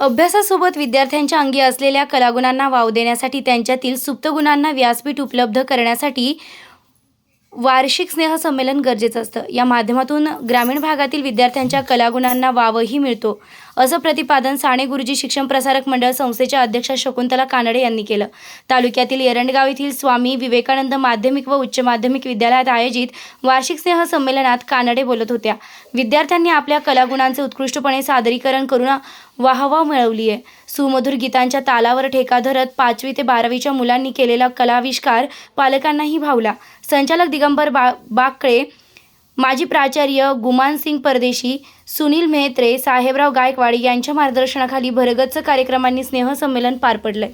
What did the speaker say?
अभ्यासासोबत विद्यार्थ्यांच्या अंगी असलेल्या कलागुणांना वाव देण्यासाठी त्यांच्यातील सुप्त गुणांना व्यासपीठ उपलब्ध करण्यासाठी वार्षिक स्नेहसंमेलन गरजेचं असतं. या माध्यमातून ग्रामीण भागातील विद्यार्थ्यांच्या कलागुणांना वावही मिळतो. असं प्रतिपादन साणे गुरुजी शिक्षण प्रसारक मंडळ संस्थेच्या अध्यक्षा शकुंतला कानडे यांनी केलं. तालुक्यातील एरंडगाव येथील स्वामी विवेकानंद माध्यमिक व उच्च माध्यमिक विद्यालयात आयोजित वार्षिक स्नेह संमेलनात कानडे बोलत होत्या. विद्यार्थ्यांनी आपल्या कलागुणांचे उत्कृष्टपणे सादरीकरण करून वाहवा मिळवली आहे सुमधुर गीतांच्या तालावर ठेका धरत पाचवी ते बारावीच्या मुलांनी केलेला कलाविष्कार पालकांनाही भावला. संचालक दिगंबर बा बाकळे माजी प्राचार्य गुमानसिंग परदेशी सुनील मेहत्रे साहेबराव गायकवाड यांच्या मार्गदर्शनाखाली भरगच्च कार्यक्रमांनी स्नेहसंमेलन पार पडलंय.